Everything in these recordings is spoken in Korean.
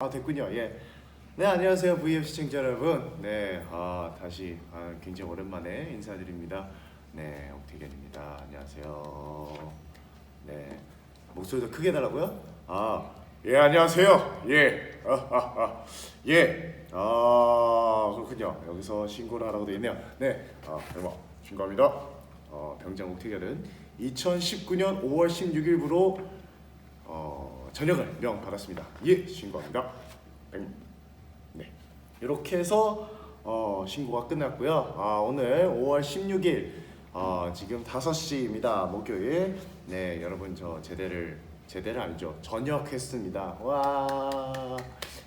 아 됐군요. 예. 네 안녕하세요 VF 시청자 여러분. 네 아, 다시 아, 굉장히 오랜만에 인사드립니다. 네 옥태견입니다. 안녕하세요. 네 목소리도 크게 달라고요? 아예 안녕하세요. 예. 아, 아, 아. 예. 아 그렇군요. 여기서 신고를 하라고 되어 있네요. 네. 아 대박 신고합니다. 어, 병장 옥태견은 2019년 5월 16일부로 어, 전역을 명 받았습니다. 예, 신고합니다. 땡. 네, 이렇게 해서 어, 신고가 끝났고요. 아, 오늘 5월 16일 어, 지금 5시입니다. 목요일. 네, 여러분 저 제대를 제대를 아니죠. 전역했습니다. 와,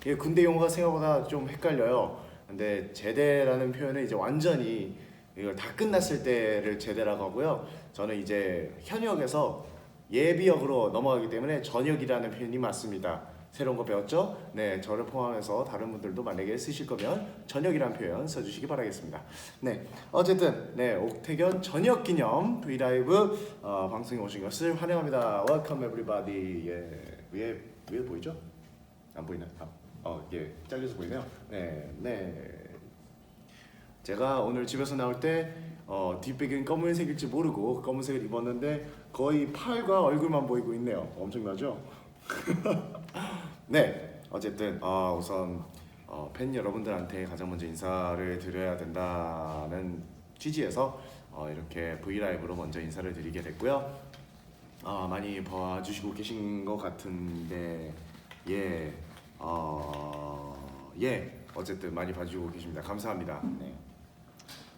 이게 군대 용어가 생각보다 좀 헷갈려요. 근데 제대라는 표현은 이제 완전히 이걸 다 끝났을 때를 제대라고 하고요. 저는 이제 현역에서 예비역으로 넘어가기 때문에 전역이라는 표현이 맞습니다. 새로운 거 배웠죠? 네, 저를 포함해서 다른 분들도 만약에 쓰실 거면 전역이라는 표현 써주시기 바라겠습니다. 네, 어쨌든 네 옥태견 전역 기념 브이라이브 어, 방송에 오신 것을 환영합니다. Welcome everybody. 예, 위에 위에 보이죠? 안 보이나? 아, 어, 예, 잘려서 보이네요. 네, 네. 제가 오늘 집에서 나올 때 어, 뒷배경 검은색일지 모르고 검은색을 입었는데 거의 팔과 얼굴만 보이고 있네요. 엄청나죠? 네, 어쨌든 어, 우선 어, 팬 여러분들한테 가장 먼저 인사를 드려야 된다는 취지에서 어, 이렇게 V 라이브로 먼저 인사를 드리게 됐고요. 어, 많이 봐주시고 계신 것 같은데 예, 어, 예, 어쨌든 많이 봐주고 계십니다. 감사합니다. 네.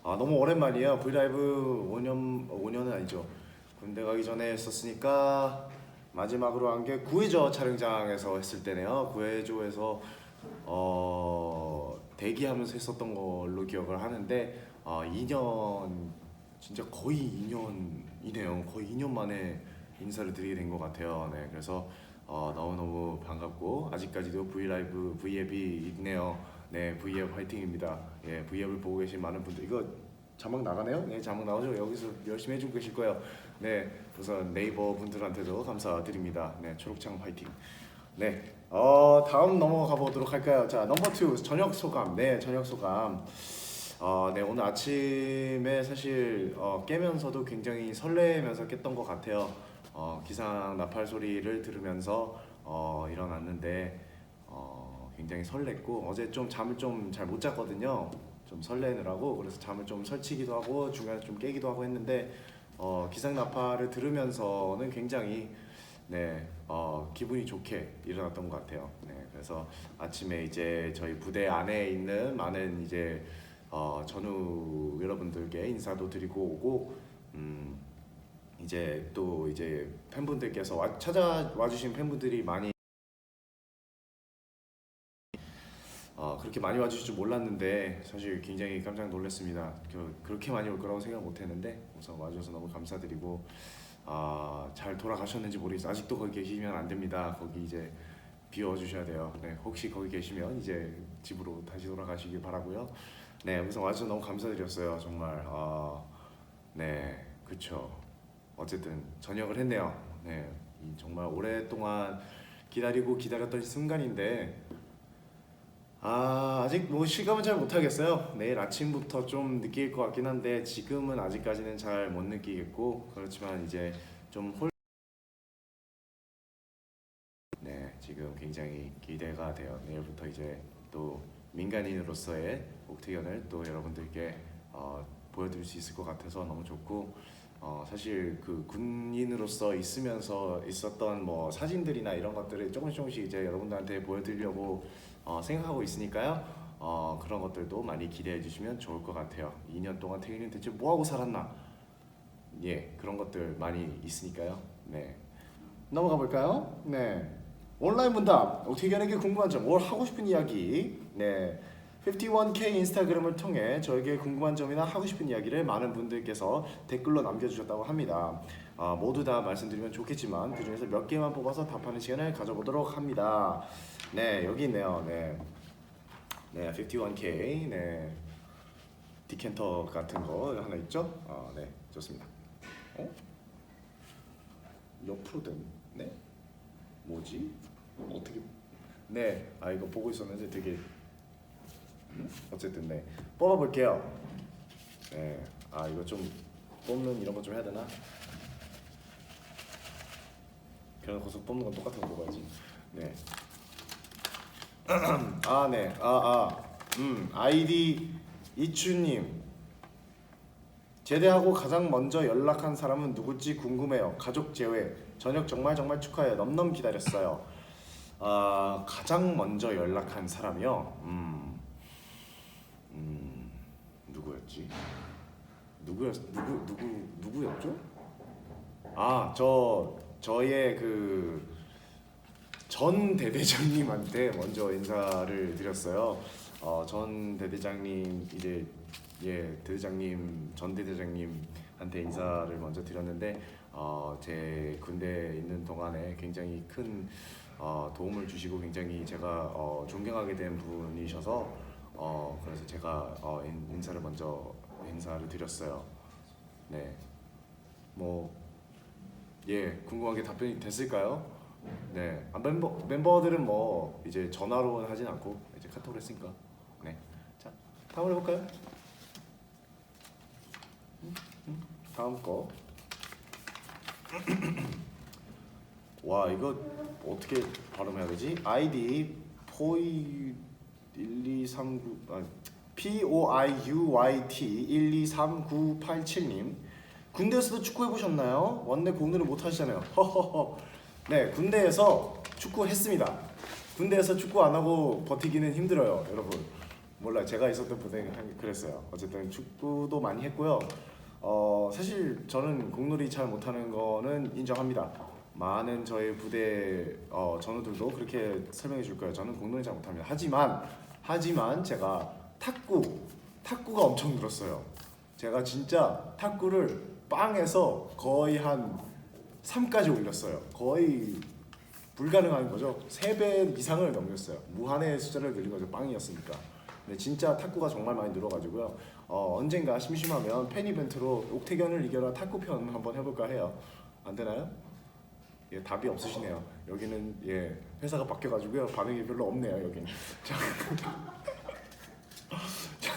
아 너무 오랜만이에요. 브이라이브 5년 5년은 아니죠. 군대 가기 전에 했었으니까 마지막으로 한 게 구해조 촬영장에서 했을 때네요. 구해조에서 어 대기하면서 했었던 걸로 기억을 하는데 어 2년 진짜 거의 2년이네요. 거의 2년 만에 인사를 드리게 된 것 같아요. 네, 그래서 어, 너무너무 반갑고 아직까지도 브이라이브 V앱이 있네요. 네, V앱 화이팅입니다. 예, V앱을 보고 계신 많은 분들 이거 자막 나가네요? 네, 자막 나오죠. 여기서 열심히 해주고 계실 거예요. 네, 우선 네이버 분들한테도 감사드립니다. 네, 초록창 화이팅. 네, 어 다음 넘어가 보도록 할까요? 자, 넘버 2 저녁 소감. 네, 저녁 소감. 어, 네 오늘 아침에 사실 어, 깨면서도 굉장히 설레면서 깼던 것 같아요. 어, 기상 나팔 소리를 들으면서 어, 일어났는데 어, 굉장히 설렜고 어제 좀 잠을 좀 잘 못 잤거든요. 좀 설레느라고 그래서 잠을 좀 설치기도 하고 중간에 좀 깨기도 하고 했는데 어, 기상 나팔을 들으면서는 굉장히 네 어, 기분이 좋게 일어났던 것 같아요. 네 그래서 아침에 이제 저희 부대 안에 있는 많은 이제 어, 전우 여러분들께 인사도 드리고 오고 음, 이제 또 이제 팬분들께서 와, 찾아와 주신 팬분들이 많이 어, 그렇게 많이 와주실 줄 몰랐는데 사실 굉장히 깜짝 놀랐습니다. 그, 그렇게 많이 올 거라고 생각 못했는데 우선 와주셔서 너무 감사드리고 아, 잘 돌아가셨는지 모르겠어요. 아직도 거기 계시면 안 됩니다. 거기 이제 비워 주셔야 돼요. 네, 혹시 거기 계시면 이제 집으로 다시 돌아가시길 바라고요. 네, 우선 와주셔서 너무 감사드렸어요. 정말 아, 네, 그쵸. 어쨌든 전역을 했네요. 네, 이 정말 오랫동안 기다리고 기다렸던 순간인데 아 아직 뭐 실감은 잘 못하겠어요. 내일 아침부터 좀 느낄 것 같긴 한데 지금은 아직까지는 잘 못 느끼겠고 그렇지만 이제 좀 홀. 네 지금 굉장히 기대가 돼요. 내일부터 이제 또 민간인으로서의 옥태견을 또 여러분들께 어, 보여드릴 수 있을 것 같아서 너무 좋고 어, 사실 그 군인으로서 있으면서 있었던 뭐 사진들이나 이런 것들을 조금씩 조금씩 이제 여러분들한테 보여드리려고 어, 생각하고 있으니까요. 어, 그런 것들도 많이 기대해 주시면 좋을 것 같아요. 2년 동안 태균이 대체 뭐 하고 살았나? 예, 그런 것들 많이 있으니까요. 네. 넘어가 볼까요? 네. 온라인 문답. 옥태견에게 궁금한 점, 뭘 하고 싶은 이야기. 네. 51K 인스타그램을 통해 저에게 궁금한 점이나 하고 싶은 이야기를 많은 분들께서 댓글로 남겨주셨다고 합니다. 아, 모두 다 말씀드리면 좋겠지만 그 중에서 몇 개만 뽑아서 답하는 시간을 가져보도록 합니다. 네, 여기 있네요. 네, 네, 51K. 네, 디켄터 같은 거 하나 있죠? 아, 네, 좋습니다. 어? 옆으로 된, 네? 뭐지? 어떻게? 네, 아 이거 보고 있었는데 되게 음? 어쨌든 네 뽑아 볼게요. 네, 아 이거 좀 뽑는 이런 거 좀 해야 되나? 그냥 거기서 뽑는 건 똑같은 거 뽑아야지. 네. 아 네, 아 아, 음 아이디 이추님. 제대하고 가장 먼저 연락한 사람은 누굴지 궁금해요. 가족 제외. 저녁 정말 정말 축하해요. 넘넘 기다렸어요. 아 가장 먼저 연락한 사람이요. 음, 음 누구였지? 누구였 누구 누구 누구였죠? 아 저 저의 그 전 대대장님한테 먼저 인사를 드렸어요. 어, 전 대대장님 이제 예 대대장님 전 대대장님한테 인사를 먼저 드렸는데 어, 제 군대에 있는 동안에 굉장히 큰 어, 도움을 주시고 굉장히 제가 어, 존경하게 된 분이셔서 어, 그래서 제가 어, 인, 인사를 먼저 인사를 드렸어요. 네, 뭐 예, 궁금한 게 답변이 됐을까요? 네, 아, 멤버 멤버들은 뭐 이제 전화로 하진 않고 이제 카톡으로 했으니까. 네, 자 다음 해볼까요? 음, 음, 다음 거. 와 이거 어떻게 발음해야 되지? 아이디 포이 1239 아, P O I U Y T 123987님 군대에서도 축구 해보셨나요? 원래 공들을 못 하시잖아요. 허허허. 네 군대에서 축구 했습니다. 군대에서 축구 안 하고 버티기는 힘들어요, 여러분. 몰라 제가 있었던 부대에 한- 그랬어요. 어쨌든 축구도 많이 했고요. 어 사실 저는 공놀이 잘 못하는 거는 인정합니다. 많은 저희 부대 어, 전우들도 그렇게 설명해 줄 거예요. 저는 공놀이 잘 못합니다. 하지만 하지만 제가 탁구 탁구가 엄청 늘었어요. 제가 진짜 탁구를 빵에서 거의 한 3까지 올렸어요. 거의 불가능한 거죠. 3배 이상을 넘겼어요. 무한의 숫자를 늘린 거죠. 빵이었으니까. 근데 진짜 탁구가 정말 많이 늘어가지고요. 어, 언젠가 심심하면 팬 이벤트로 옥태견을 이겨라 탁구 편 한번 해볼까 해요. 안 되나요? 예, 답이 없으시네요. 여기는 예 회사가 바뀌어가지고요 반응이 별로 없네요 여기는. 자, 자,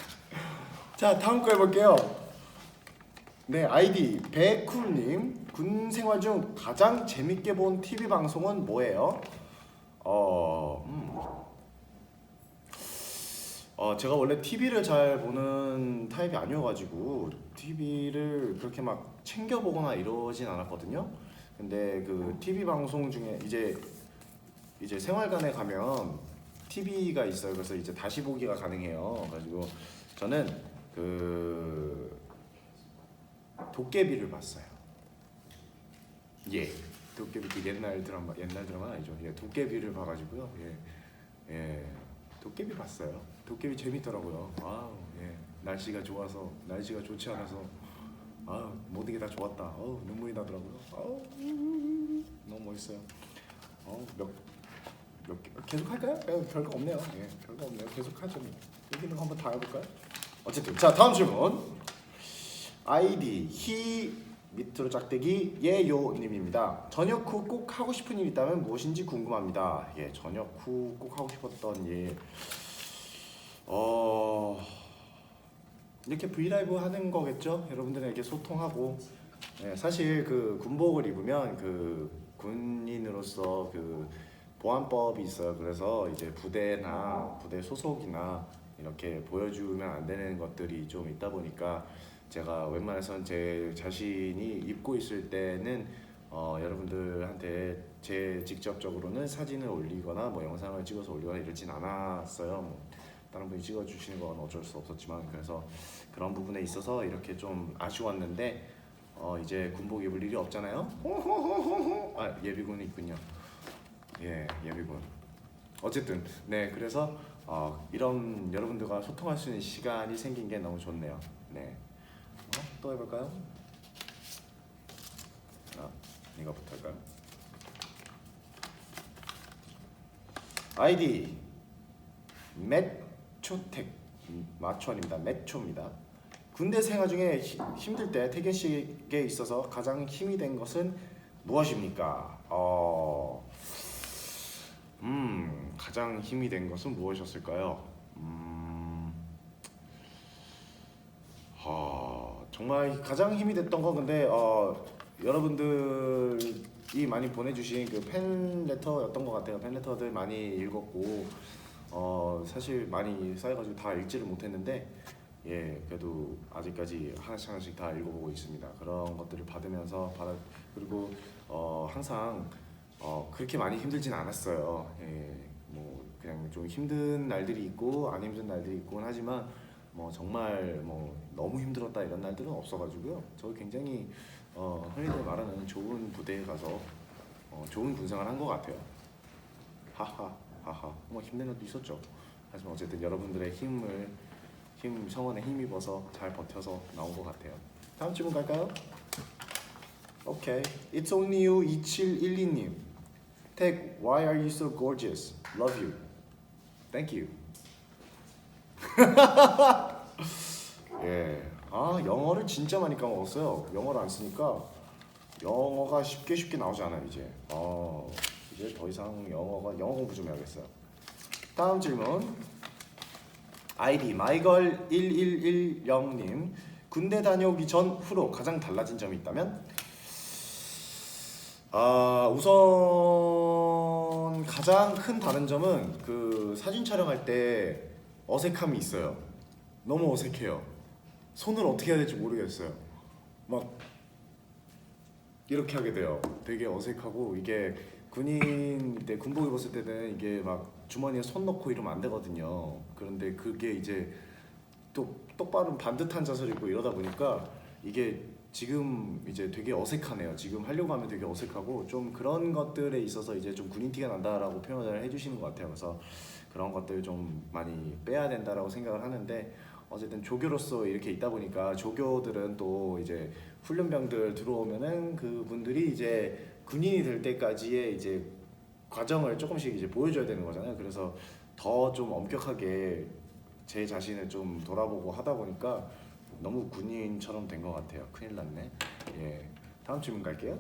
자 다음 거 해볼게요. 네 아이디 배쿨님 군 생활 중 가장 재밌게 본 TV 방송은 뭐예요? 어, 음. 어 제가 원래 TV를 잘 보는 타입이 아니어가지고 TV를 그렇게 막 챙겨 보거나 이러진 않았거든요. 근데 그 TV 방송 중에 이제 이제 생활관에 가면 TV가 있어요. 그래서 이제 다시 보기가 가능해요. 그래가지고 저는 그 도깨비를 봤어요. 예, 도깨비 그 옛날 드라마 옛날 드라마 아니죠. 예, 도깨비를 봐가지고요. 예, 예, 도깨비 봤어요. 도깨비 재밌더라고요. 와우, 예, 날씨가 좋아서 날씨가 좋지 않아서 아 모든 게 다 좋았다. 어우 눈물이 나더라고요. 아우 너무 멋있어요. 어몇몇 계속 할까요? 예, 별거 없네요. 예, 별거 없네요. 계속 하죠. 뭐. 여기는 한번 다 해볼까요? 어쨌든 자 다음 질문. 아이디 히 밑으로 짝대기 예요님입니다. 저녁 후 꼭 하고 싶은 일 있다면 무엇인지 궁금합니다. 예, 저녁 후 꼭 하고 싶었던 일. 어 이렇게 브이라이브 하는 거겠죠? 여러분들에게 소통하고 예, 사실 그 군복을 입으면 그 군인으로서 그 보안법이 있어요. 그래서 이제 부대나 부대 소속이나 이렇게 보여주면 안 되는 것들이 좀 있다 보니까 제가 웬만해선 제 자신이 입고 있을 때는 어, 여러분들한테 제 직접적으로는 사진을 올리거나 뭐 영상을 찍어서 올리거나 이러진 않았어요. 뭐 다른 분이 찍어주시는 건 어쩔 수 없었지만 그래서 그런 부분에 있어서 이렇게 좀 아쉬웠는데 어, 이제 군복 입을 일이 없잖아요. 아 예비군이 있군요. 예 예비군. 어쨌든 네 그래서 어, 이런 여러분들과 소통할 수 있는 시간이 생긴 게 너무 좋네요. 네. 어, 또 해볼까요? 아 이거부터 할까요? 아이디 매초텍 음, 마초 아닙니다. 매초입니다. 군대 생활 중에 히- 힘들 때 태견 씨에게 있어서 가장 힘이 된 것은 무엇입니까? 어, 음, 가장 힘이 된 것은 무엇이었을까요? 음, 어, 정말 가장 힘이 됐던 건 근데 어, 여러분들이 많이 보내주신 그 팬레터였던 것 같아요. 팬레터들 많이 읽었고 어, 사실 많이 쌓여가지고 다 읽지를 못했는데 예 그래도 아직까지 하나씩 하나씩 다 읽어보고 있습니다. 그런 것들을 받으면서 받아 그리고 어, 항상 어, 그렇게 많이 힘들진 않았어요. 예, 뭐 그냥 좀 힘든 날들이 있고 안 힘든 날들이 있곤 하지만 뭐 정말 뭐 너무 힘들었다 이런 날들은 없어가지고요. 저 굉장히 어, 흔히들 말하는 좋은 부대에 가서 어, 좋은 군생활 한것 같아요. 하하 하하 뭐 힘든 날도 있었죠. 하지만 어쨌든 여러분들의 힘을 힘 성원에 힘입어서 잘 버텨서 나온 것 같아요. 다음 질문 갈까요? 오케이. It's only you 2712님. Tag, why are you so gorgeous? Love you. Thank you. 예. 아 영어를 진짜 많이 까먹었어요. 영어를 안 쓰니까 영어가 쉽게 쉽게 나오지 않아요 이제. 어 이제 더 이상 영어가 영어 공부 좀 해야겠어요. 다음 질문. 아이디 마이걸 1110님 군대 다녀오기 전 후로 가장 달라진 점이 있다면? 아 우선 가장 큰 다른 점은 그 사진 촬영할 때 어색함이 있어요. 너무 어색해요. 손을 어떻게 해야 될지 모르겠어요. 막 이렇게 하게 돼요. 되게 어색하고 이게 군인 때 군복 입었을 때는 이게 막 주머니에 손 넣고 이러면 안 되거든요. 그런데 그게 이제 또 똑바로 반듯한 자세를 입고 이러다 보니까 이게 지금 이제 되게 어색하네요. 지금 하려고 하면 되게 어색하고 좀 그런 것들에 있어서 이제 좀 군인 티가 난다라고 표현을 해주시는 것 같아요. 그래서 그런 것들 좀 많이 빼야 된다라고 생각을 하는데 어쨌든 조교로서 이렇게 있다 보니까 조교들은 또 이제 훈련병들 들어오면은 그 분들이 이제 군인이 될 때까지의 이제 과정을 조금씩 이제 보여줘야 되는 거잖아요. 그래서 더 좀 엄격하게 제 자신을 좀 돌아보고 하다 보니까 너무 군인처럼 된 것 같아요. 큰일 났네. 예. 다음 질문 갈게요.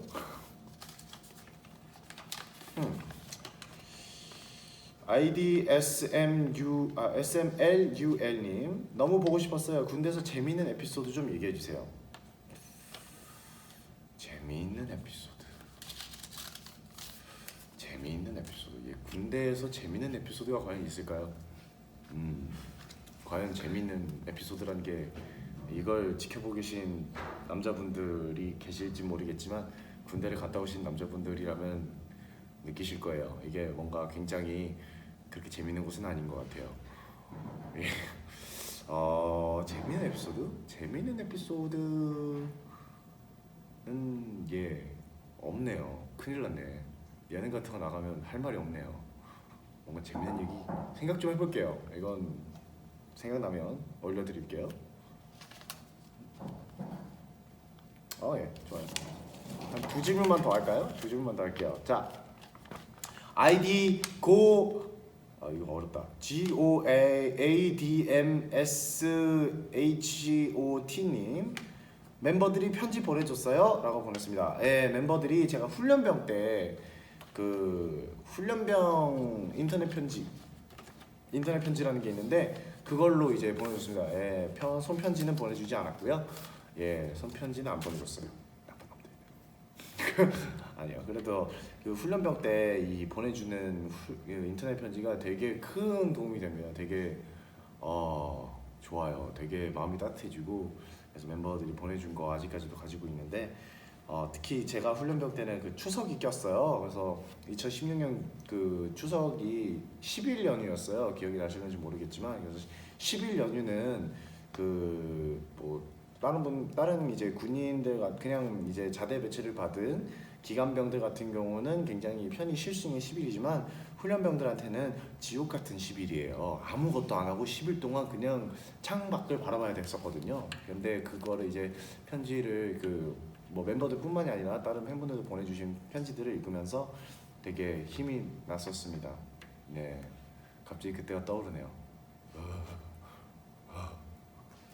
음. 아이디 SMU 아 SMLUL님 너무 보고 싶었어요. 군대에서 재미있는 에피소드 좀 얘기해 주세요. 재미있는 에피소드. 재미있는 에피소드. 예, 군대에서 재미있는 에피소드가 과연 있을까요? 음, 과연 재미있는 에피소드란 게 이걸 지켜보고 계신 남자분들이 계실지 모르겠지만 군대를 갔다 오신 남자분들이라면 느끼실 거예요. 이게 뭔가 굉장히 그렇게 재밌는 곳은 아닌 것 같아요. 예. 어, 재밌는 에피소드? 재밌는 에피소드는 예 없네요. 큰일 났네. 예능 같은 거 나가면 할 말이 없네요. 뭔가 재밌는 얘기 생각 좀 해볼게요. 이건 생각나면 올려드릴게요. 어, 예, 좋아요. 한 두 질문만 더 할까요? 두 질문만 더 할게요. 자, 아이디 고 아 이거 어렵다. G O A A D M S H O T 님 멤버들이 편지 보내줬어요?라고 보냈습니다. 예, 멤버들이 제가 훈련병 때 그 훈련병 인터넷 편지 인터넷 편지라는 게 있는데 그걸로 이제 보내줬습니다. 예, 편, 손편지는 보내주지 않았고요. 예, 손편지는 안 보내줬어요. 아니요. 그래도 그 훈련병 때 이 보내주는 후, 그 인터넷 편지가 되게 큰 도움이 됩니다. 되게 어 좋아요. 되게 마음이 따뜻해지고 그래서 멤버들이 보내준 거 아직까지도 가지고 있는데 어, 특히 제가 훈련병 때는 그 추석이 꼈어요. 그래서 2016년 그 추석이 10일 연휴였어요. 기억이 나시는지 모르겠지만 그래서 10일 연휴는 그 뭐 다른 분 다른 이제 군인들 같- 그냥 이제 자대 배치를 받은 기간병들 같은 경우는 굉장히 편히 쉴 수 있는 10일이지만 훈련병들한테는 지옥 같은 10일이에요. 아무것도 안 하고 10일 동안 그냥 창밖을 바라봐야 됐었거든요. 근데 그거를 이제 편지를 그 뭐 멤버들뿐만이 아니라 다른 팬분들도 보내주신 편지들을 읽으면서 되게 힘이 났었습니다. 네, 갑자기 그때가 떠오르네요.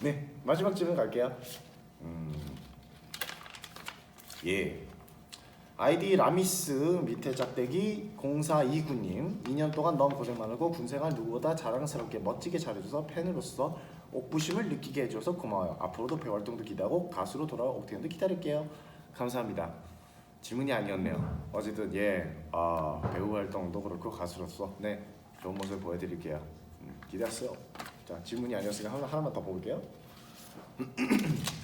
네, 마지막 질문 갈게요. 음, 예. 아이디 라미스 밑에 짝대기 0429님 2년 동안 너무 고생 많았고 군생활 누구보다 자랑스럽게 멋지게 잘해줘서 팬으로서 옥부심을 느끼게 해줘서 고마워요. 앞으로도 배우 활동도 기대하고 가수로 돌아올 옥태현도 기다릴게요. 감사합니다. 질문이 아니었네요. 어쨌든 예 아, 배우 활동도 그렇고 가수로서 네 좋은 모습 보여드릴게요. 음, 기대했어요. 자 질문이 아니었으니까 하나, 하나만 더 볼게요.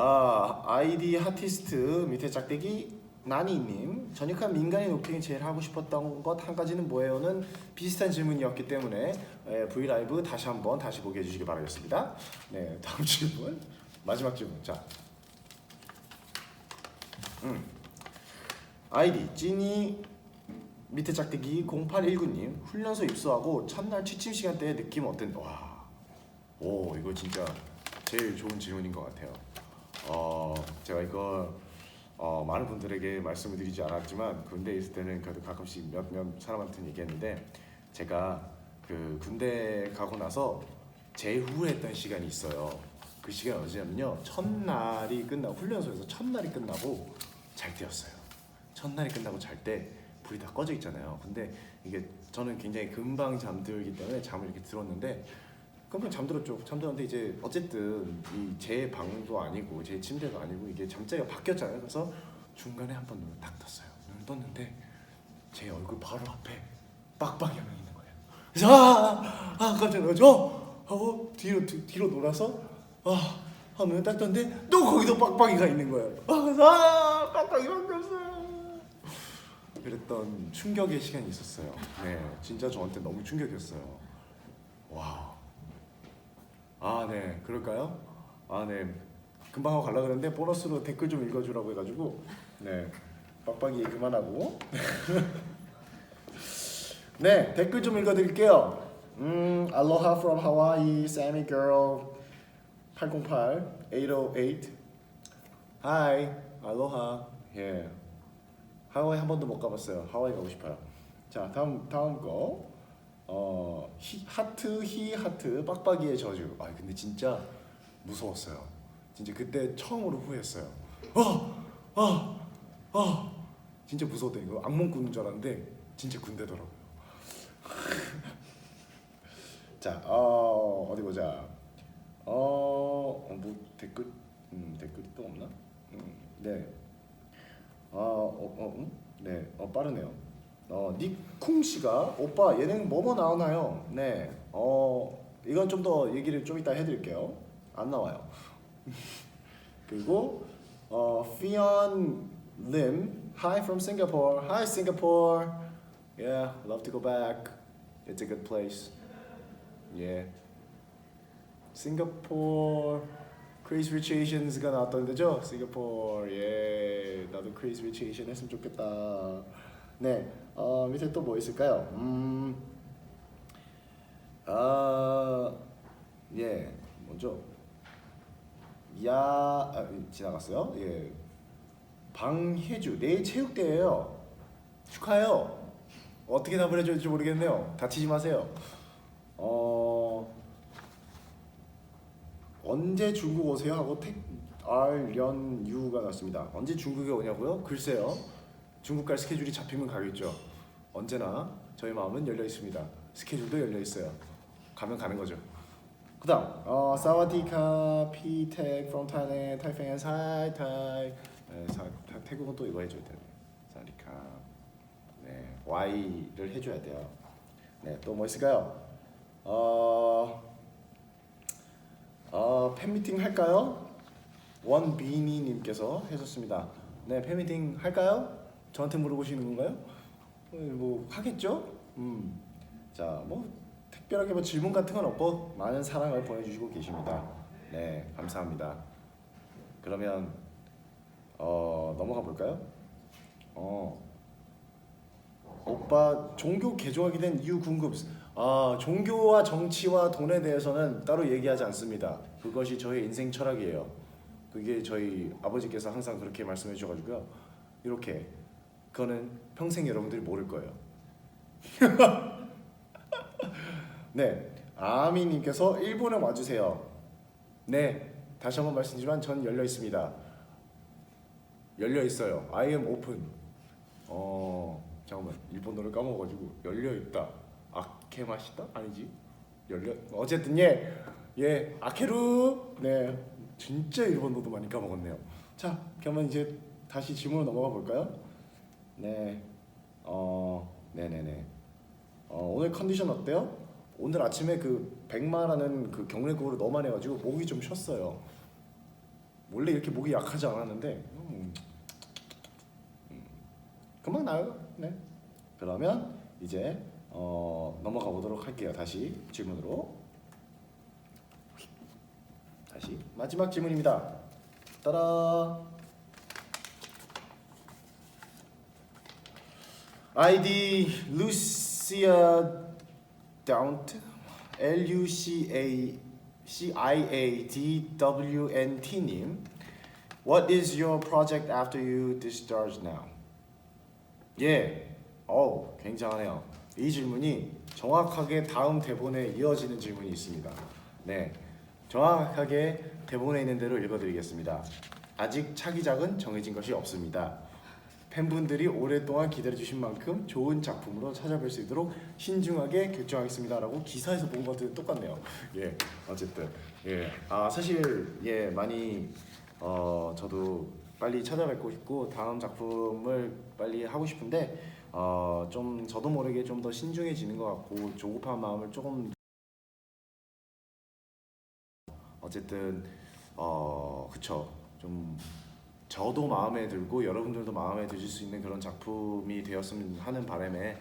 아 아이디 하티스트 밑에 짝대기 나니님 전역한 민간인 오킹이 제일 하고 싶었던 것 한 가지는 뭐예요는 비슷한 질문이었기 때문에 에, V 라이브 다시 한번 다시 보게 해주시기 바라겠습니다. 네 다음 질문 마지막 질문 자 음. 아이디 찐이 밑에 짝대기 0819님 훈련소 입소하고 첫날 취침 시간대의 느낌 어땠? 와, 오 이거 진짜 제일 좋은 질문인 것 같아요. 어 제가 이거 어, 많은 분들에게 말씀을 드리지 않았지만 군대에 있을 때는 그래도 가끔씩 몇몇 사람한테 얘기했는데 제가 그 군대 가고 나서 재후했던 시간이 있어요. 그 시간 언제냐면요 첫날이 끝나고 훈련소에서 첫날이 끝나고 잘 때였어요. 첫날이 끝나고 잘 때 불이 다 꺼져 있잖아요. 근데 이게 저는 굉장히 금방 잠들기 때문에 잠을 이렇게 들었는데 금방 잠들었죠. 잠들었는데 이제 어쨌든 이 제 방도 아니고 제 침대도 아니고 이게 잠자리가 바뀌었잖아요. 그래서 중간에 한 번 눈을 딱 떴어요. 눈을 떴는데 제 얼굴 바로 앞에 빡빡이 한 명 있는 거예요. 그래서 아, 아 깜짝 놀라죠. 하고 뒤로 뒤, 뒤로 놀아서 아 하면 딱 떴는데 또 거기도 빡빡이가 있는 거예요. 아, 그래서 아 빡빡이밖에 없어요. 그랬던 충격의 시간이 있었어요. 네, 진짜 저한테 너무 충격이었어요. 와. 아, 네, 그럴까요? 아, 네. 금방 하고 가려 그랬는데 보너스로 댓글 좀 읽어주라고 해가지고 네, 빡빡이 얘기 그만하고 네, 댓글 좀 읽어드릴게요. 음, Aloha from Hawaii, Sammy Girl 808 808 Hi, Aloha. 예. 하와이 한 번도 못 가봤어요. 하와이 가고 싶어요. 자 다음 다음 거 어, 히, 하트 히 하트 빡빡이의 저주. 아 근데 진짜 무서웠어요. 진짜 그때 처음으로 후회했어요. 어, 어, 어. 진짜 무서웠다 이거 악몽 꾸는 줄 알았는데 진짜 군대더라고요. 자 어, 어디 보자. 어, 어, 뭐 댓글 음, 댓글이 또 없나? 음, 네. 아, 어, 어, 음? 네, 어 빠르네요. 어, 니쿵 씨가 오빠 예능 뭐뭐 나오나요? 네, 어 이건 좀 더 얘기를 좀 이따 해드릴게요. 안 나와요. 그리고 어, Fion hi from Singapore. Hi Singapore. Yeah, love to go back. It's a good place. Yeah. 싱가포르 크레이지 리치 에이션즈가 나왔던 데죠? 싱가포르 예 나도 크레이지 리치 에이션 했으면 좋겠다 네 어, 밑에 또 뭐 있을까요? 음, 음아예 먼저 야 아, 지나갔어요 예 방혜주 내일 체육대회예요 축하해요 어떻게 답을 해줘야 될지 모르겠네요 다치지 마세요 어 언제 중국 오세요 하고 택 R연유가 났습니다. 언제 중국에 오냐고요? 글쎄요. 중국 갈 스케줄이 잡히면 가겠죠. 언제나 저희 마음은 열려 있습니다. 스케줄도 열려 있어요. 가면 가는 거죠. 그다음 어 사와디카 피텍 from Thailand Thai fans hi Thai 네, 사, 타, 태국은 또 이거 해줘야 돼요. 사와디카 네 Y를 해줘야 돼요. 네또 뭐 있을까요? 어 어, 팬미팅 할까요? 원비니님께서 해줬습니다. 네, 팬미팅 할까요? 저한테 물어보시는 건가요? 어, 뭐 하겠죠? 음, 자, 뭐 특별하게 뭐 질문 같은 건 없고 많은 사랑을 보내주시고 계십니다. 네, 감사합니다. 그러면 어, 넘어가 볼까요? 어, 오빠 종교 개종하게 된 이유 궁금. 아 종교와 정치와 돈에 대해서는 따로 얘기하지 않습니다. 그것이 저의 인생 철학이에요. 그게 저희 아버지께서 항상 그렇게 말씀해 주셔가지고요. 이렇게 그거는 평생 여러분들이 모를 거예요. 네, 아미님께서 일본에 와주세요. 네, 다시 한번 말씀드리지만 전 열려 있습니다. 열려 있어요. I am open. 어 잠깐만 일본어를 까먹어가지고 열려 있다. 아케마시다 아니지? 열려 어쨌든 예 예 아케루 네 진짜 일본어도 많이 까먹었네요. 자 그러면 이제 다시 질문으로 넘어가 볼까요? 네. 어 네네네. 어 오늘 컨디션 어때요? 오늘 아침에 그 백마라는 그 경례구호를 너무 많이 해가지고 목이 좀 쉬었어요. 원래 이렇게 목이 약하지 않았는데 음, 음, 금방 나요. 네. 그러면 이제 어, 넘어가 보도록 할게요. 다시 질문으로. 다시 마지막 질문입니다. 따라. 아이디 루시아 다운트 L U C A C I A D W N T 님 What is your project after you discharge now? 예, 어 굉장하네요. 이 질문이 정확하게 다음 대본에 이어지는 질문이 있습니다. 네, 정확하게 대본에 있는 대로 읽어 드리겠습니다. 아직 차기작은 정해진 것이 없습니다. 팬분들이 오랫동안 기다려주신 만큼 좋은 작품으로 찾아뵐 수 있도록 신중하게 결정하겠습니다라고 기사에서 본 것들 똑같네요. 예, 어쨌든. 예, 아 사실 예 많이 어 저도 빨리 찾아뵙고 싶고 다음 작품을 빨리 하고 싶은데 어 좀 저도 모르게 좀 더 신중해지는 것 같고 조급한 마음을 조금 어쨌든 어 그쵸. 좀 저도 마음에 들고 여러분들도 마음에 드실 수 있는 그런 작품이 되었으면 하는 바람에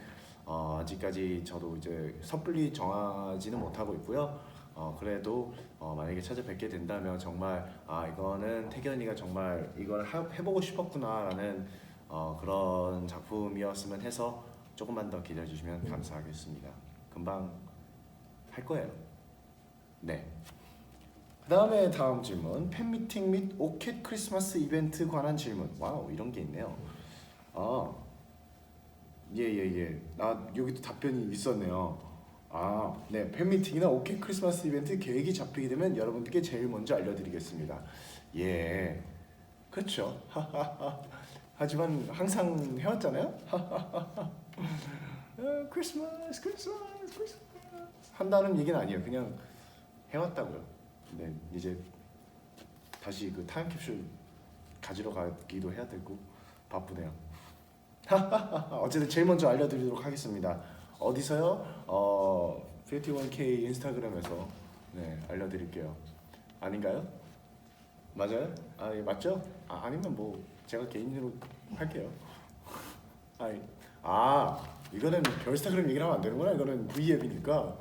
어, 아직까지 저도 이제 섣불리 정하지는 못하고 있고요. 어, 그래도 어, 만약에 찾아뵙게 된다면 정말 아 이거는 태견이가 정말 이걸 하, 해보고 싶었구나라는 어, 그런 작품이었으면 해서 조금만 더 기다려 주시면 감사하겠습니다. 금방 할 거예요. 네. 그 다음에 다음 질문. 팬미팅 및 오켓 크리스마스 이벤트 관한 질문. 와우 이런 게 있네요. 아예예 예. 아 여기도 답변이 있었네요. 아네. 팬미팅이나 오켓 크리스마스 이벤트 계획이 잡히게 되면 여러분들께 제일 먼저 알려드리겠습니다. 예. 그렇죠. 하지만 항상 해왔잖아요. 어, 크리스마스 크리스마스 크리스마스. 한다는 얘기는 아니에요. 그냥 해왔다고요 네 이제 다시 그 타임캡슐 가지러 가기도 해야 되고 바쁘네요. 어쨌든 제일 먼저 알려드리도록 하겠습니다. 어디서요? 어 51K 인스타그램에서 네 알려드릴게요. 아닌가요? 맞아요? 아 예, 맞죠? 아 아니면 뭐 제가 개인으로 할게요. 아이 아 이거는 별스타그램 얘기를 하면 안 되는구나. 이거는 V앱이니까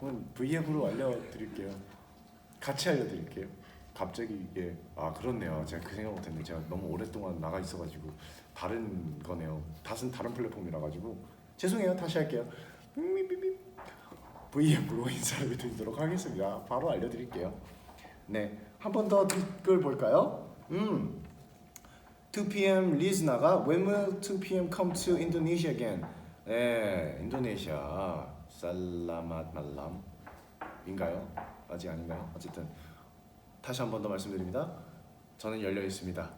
그럼 V앱으로 알려드릴게요. 같이 알려드릴게요. 갑자기 이게 아 그렇네요. 제가 그 생각 못했네. 제가 너무 오랫동안 나가 있어가지고 다른 거네요. 다른 다른 플랫폼이라 가지고 죄송해요. 다시 할게요. VM으로 인사를 드리도록 하겠습니다. 바로 알려드릴게요. 네, 한 번 더 댓글 볼까요? 음, 2 p.m. 리즈나가 When will 2 p.m. come to Indonesia again? 네, 인도네시아 살라맛 말람 인가요? 아직 아닌가요? 어쨌든 다시 한 번 더 말씀드립니다. 저는 열려 있습니다.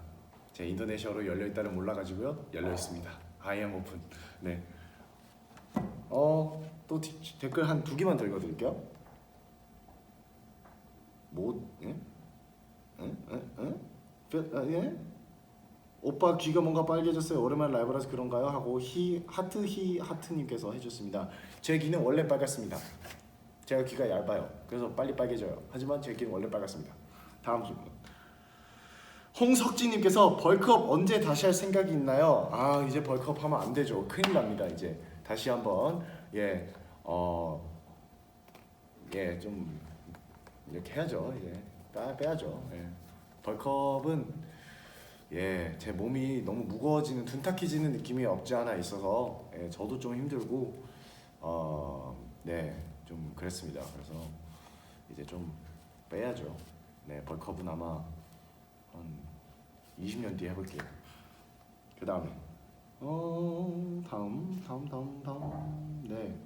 제 인도네시아로 열려 있다는 몰라가지고요. 열려 있습니다. I am open. 네. 어또 댓글 한 두 개만 더 읽어드릴게요. 뭐? 예? 응? 응? 응? 뼈- 아, 예? 오빠 귀가 뭔가 빨개졌어요. 오랜만에 라이브라서 그런가요? 하고 히 하트 히 하트님께서 해줬습니다. 제 귀는 원래 빨갛습니다. 제가 귀가 얇아요. 그래서 빨리 빨개져요. 하지만 제 귀는 원래 빨갛습니다. 다음 질문. 홍석진님께서 벌크업 언제 다시 할 생각이 있나요? 아 이제 벌크업 하면 안 되죠. 큰일 납니다. 이제 다시 한번 예, 예어예 좀 이렇게 해야죠. 이제 빼, 빼야죠. 예. 벌크업은 예, 제 몸이 너무 무거워지는 둔탁해지는 느낌이 없지 않아 있어서 예, 저도 좀 힘들고 어, 네, 좀 그랬습니다. 그래서 이제 좀 빼야죠. 네, 벌크업은 아마 한 20년 뒤에 해볼게요. 그 다음에 어 다음 다음 다음 다음 네.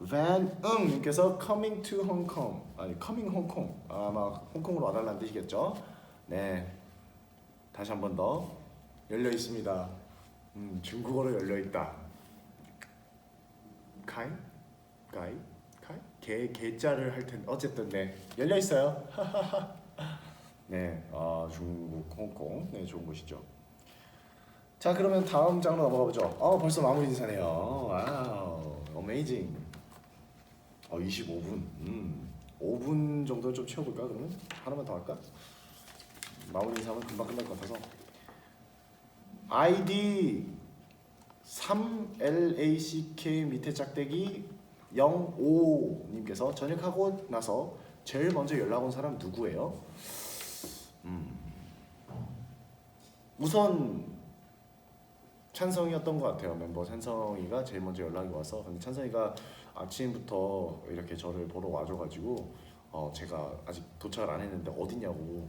van응님께서 coming to Hong Kong 아니 coming Hong Kong 아마 홍콩으로 와달라는 뜻이겠죠. 네 다시 한 번 더 열려 있습니다. 음, 중국어로 열려 있다. 카이? 가이? 개 개자를 할 텐데 어쨌든 네 열려 있어요. 네, 아 중국 홍콩 네 좋은 곳이죠. 자 그러면 다음 장으로 넘어가 보죠. 어 벌써 마무리 인사네요. 와우, 어메이징. 어 25분. 음, 5분 정도 좀 채워볼까 그러면 하나만 더 할까? 마무리 인사하면 금방 끝날 것 같아서. 아이디 3LACK 밑에 짝대기 05님께서 전역하고 나서 제일 먼저 연락 온 사람 누구예요? 음. 우선 찬성이었던 것 같아요. 멤버 찬성이가 제일 먼저 연락이 와서 근데 찬성이가 아침부터 이렇게 저를 보러 와줘가지고 어 제가 아직 도착을 안 했는데 어디냐고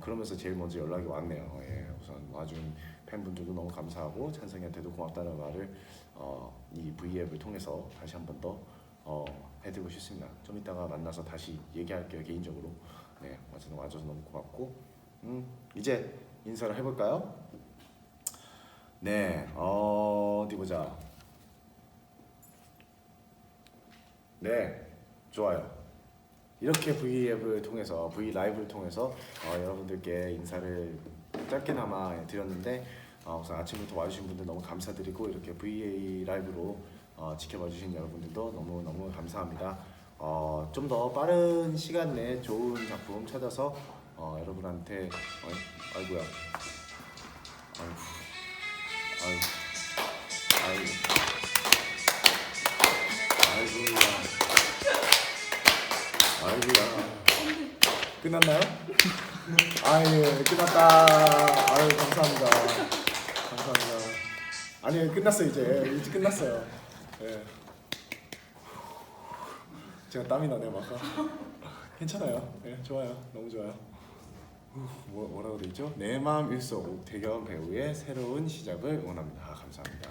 그러면서 제일 먼저 연락이 왔네요. 예, 우선 와준 팬분들도 너무 감사하고 찬성이한테도 고맙다는 말을 어, 이 V앱을 통해서 다시 한번 더 어, 해드리고 싶습니다. 좀 이따가 만나서 다시 얘기할게요 개인적으로. 네, 어쨌든 와줘서 너무 고맙고 음, 이제 인사를 해볼까요? 네, 어, 어디 보자. 네, 좋아요. 이렇게 V앱을 통해서 V 라이브를 통해서 어, 여러분들께 인사를 짧게나마 드렸는데 어, 우선 아침부터 와주신 분들 너무 감사드리고 이렇게 VA 라이브로 어, 지켜봐 주신 여러분들도 너무 너무 감사합니다. 어, 좀 더 빠른 시간 내에 좋은 작품 찾아서 어, 여러분한테 어, 아이고야, 아이고, 아이고, 아이고, 아이고야, 아이고야. 끝났나요? 아 예, 끝났다. 아유 감사합니다. 감사합니다. 아니 끝났어요 이제 이제 끝났어요. 예. 제가 땀이 나네요 막. 괜찮아요. 예, 좋아요. 너무 좋아요. 후, 뭐 뭐라고 돼 있죠? 내 마음 일속 옥태경 배우의 새로운 시작을 원합니다. 아, 감사합니다.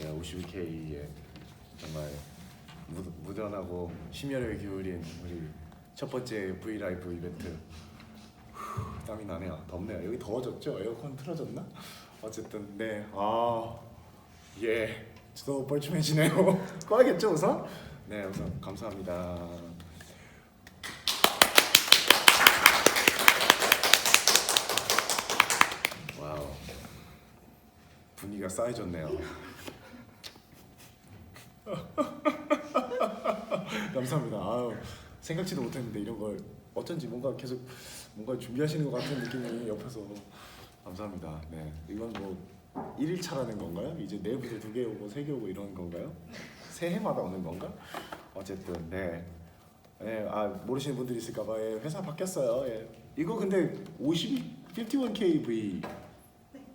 예, 52K의 정말 무, 무던하고 심혈을 기울인 우리 첫 번째 V 라이브 이벤트 후, 땀이 나네요. 덥네요. 여기 더워졌죠? 에어컨 틀어졌나? 어쨌든 네, 아 예, 또 뻘쭘해지네요. 꺼야겠죠 우선? 네, 우선 감사합니다. 와우, 분위기가 쌓여졌네요. 감사합니다. 아유, 생각지도 못했는데 이런 걸 어쩐지 뭔가 계속 뭔가 준비하시는 것 같은 느낌이 옆에서 감사합니다. 네, 이건 뭐 1일차라는 건가요? 이제 내부도 두개 오고 세 개 오고 이런 건가요? 새해마다 오는 건가? 어쨌든 네. 네, 아 모르시는 분들이 있을까 봐 예, 회사 바뀌었어요. 예. 이거 근데 52 51KV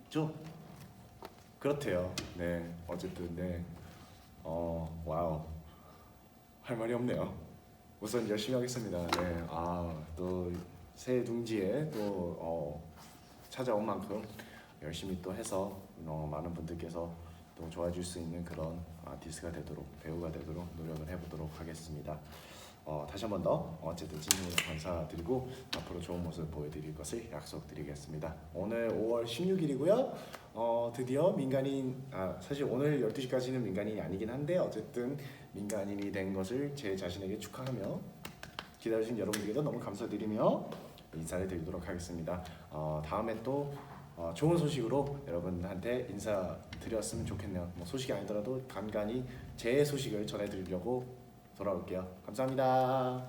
죠? 그렇대요. 네, 어쨌든 네. 어, 와우. 할 말이 없네요. 우선 열심히 하겠습니다. 네, 아, 또 새해 둥지에 또 어, 찾아온 만큼 열심히 또 해서 어, 많은 분들께서 또 좋아해 줄 수 있는 그런 아티스트가 되도록 배우가 되도록 노력을 해보도록 하겠습니다. 어, 다시 한 번 더 어쨌든 진심으로 감사드리고 앞으로 좋은 모습 보여드릴 것을 약속드리겠습니다. 오늘 5월 16일이고요. 어, 드디어 민간인 아 사실 오늘 12시까지는 민간인이 아니긴 한데 어쨌든 민간인이 된 것을 제 자신에게 축하하며 기다려주신 여러분들께도 너무 감사드리며 인사를 드리도록 하겠습니다. 어, 다음에 또 어, 좋은 소식으로 여러분한테 인사드렸으면 좋겠네요. 뭐 소식이 아니더라도 간간히 제 소식을 전해드리려고 돌아올게요. 감사합니다.